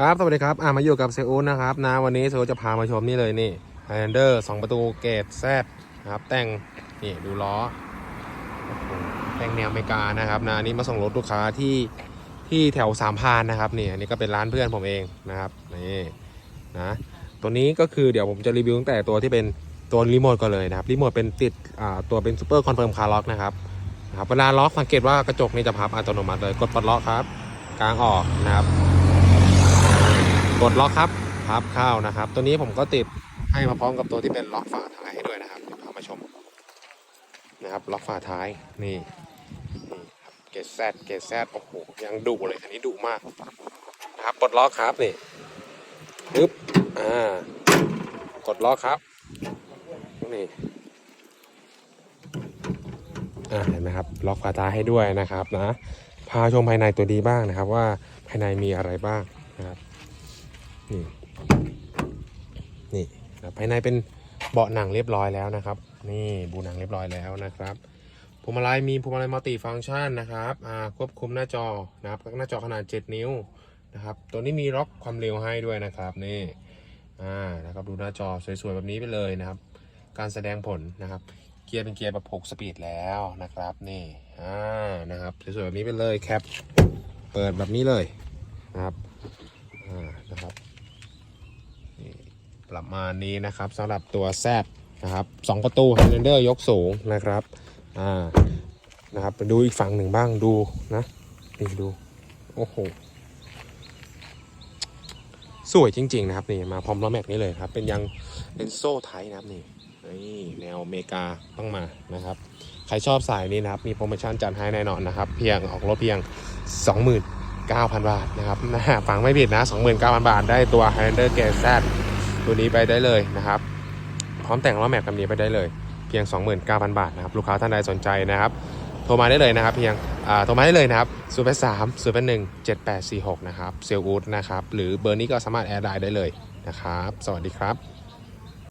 ครับ สวัสดีครับ อ่ามาอยู่กับเซอุนะครับนะวันนี้เซอุนจะพามาชมนี่เลยนี่ Highlander 2ประตูเกรดแซดนะครับ แต่ง นี่ ดูล้อ แต่งแนวอเมริกานะครับนะอันนี้มาส่งรถลูกค้าที่ที่แถวสามพานนะครับนี่อันนี้ก็เป็นร้านเพื่อนผมเองนะครับนี่นะตัวนี้ก็คือเดี๋ยวผมจะรีวิวตั้งแต่ตัวที่เป็นตัวรีโมทก่อนเลยนะครับรีโมทเป็นติดอ่าตัวเป็นซูเปอร์คอนเฟิร์มคาร์ล็อกนะครับนะครับเวลาล็อกสังเกตว่ากระจกนี่จะพับอัตโนมัติเลยกดปลดล็อกครับกลางออกนะครับ กดล็อกครับพับเข้านะครับ ตัวนี้ผมก็ติดให้มาพร้อมกับตัวที่เป็นล็อกฝาท้ายให้ด้วยนะครับเดี๋ยวพามาชมนะครับ ล็อกฝาท้ายนี่นี่ครับเกจแซดเกจแซดโอ้โหยังดุเลยคันนี้ดุมากนะครับปลดล็อกครับนี่ปึ๊บอ่ากดล็อกครับนี่อ่าเห็นไหมครับล็อกฝาท้ายให้ด้วยนะครับนะพาชมภายในตัวดีบ้างนะครับว่าภายในมีอะไรบ้างนะครับ นี่นี่ครับภายในเป็นเบาะหนังเรียบร้อยแล้วนะครับ นี่บูหนังเรียบร้อยแล้วนะครับพวงมาลัยมีพวงมาลัยมัลติฟังก์ชันนะครับอ่าควบคุมหน้าจอนะครับหน้าจอขนาด 7 นิ้วนะครับ ตัวนี้มีล็อกความเร็วให้ด้วยนะครับนี่อ่านะครับดูหน้าจอสวยๆแบบนี้ไปเลยนะครับ การแสดงผลนะครับ เกียร์เป็นเกียร์แบบ6สปีดแล้วนะครับนี่อ่านะครับสวยๆแบบนี้ไปเลยแคปเปิดแบบนี้เลยนะครับอ่านะครับ ประมาณนี้นะครับสำหรับตัวแซดนะครับสองประตู Highlander ยกสูงนะครับอ่านะครับไปดูอีกฝั่งหนึ่งบ้างดูนะนี่ดูโอ้โหสวยจริง ๆ นะครับนี่มาพร้อมล้อแม็กนี่เลยครับ เป็นยังเป็นโซ่ไทยนะครับนี่นี่แนวอเมริกาต้องมานะครับ ใครชอบสายนี้นะครับ มีโปรโมชั่นจัดให้แน่นอนนะครับ เพียงออกรถเพียง 29,000 บาทนะครับนะฟังไม่ผิดนะ 29,000 บาทได้ตัว Highlander g a Z ตัวนี้ไปได้เลยนะครับ พร้อมแต่งล้อแม็กแบบนี้ไปได้เลย เพียง 29,000 บาทนะครับ ลูกค้าท่านใดสนใจนะครับ โทรมาได้เลยนะครับ เพียงโทรมาได้เลยนะครับ0 8 3 0 8 1 7 8 4 6 นะครับ เซลวูดนะครับ หรือเบอร์นี้ก็สามารถแอดไลน์ได้เลยนะครับ สวัสดีครับ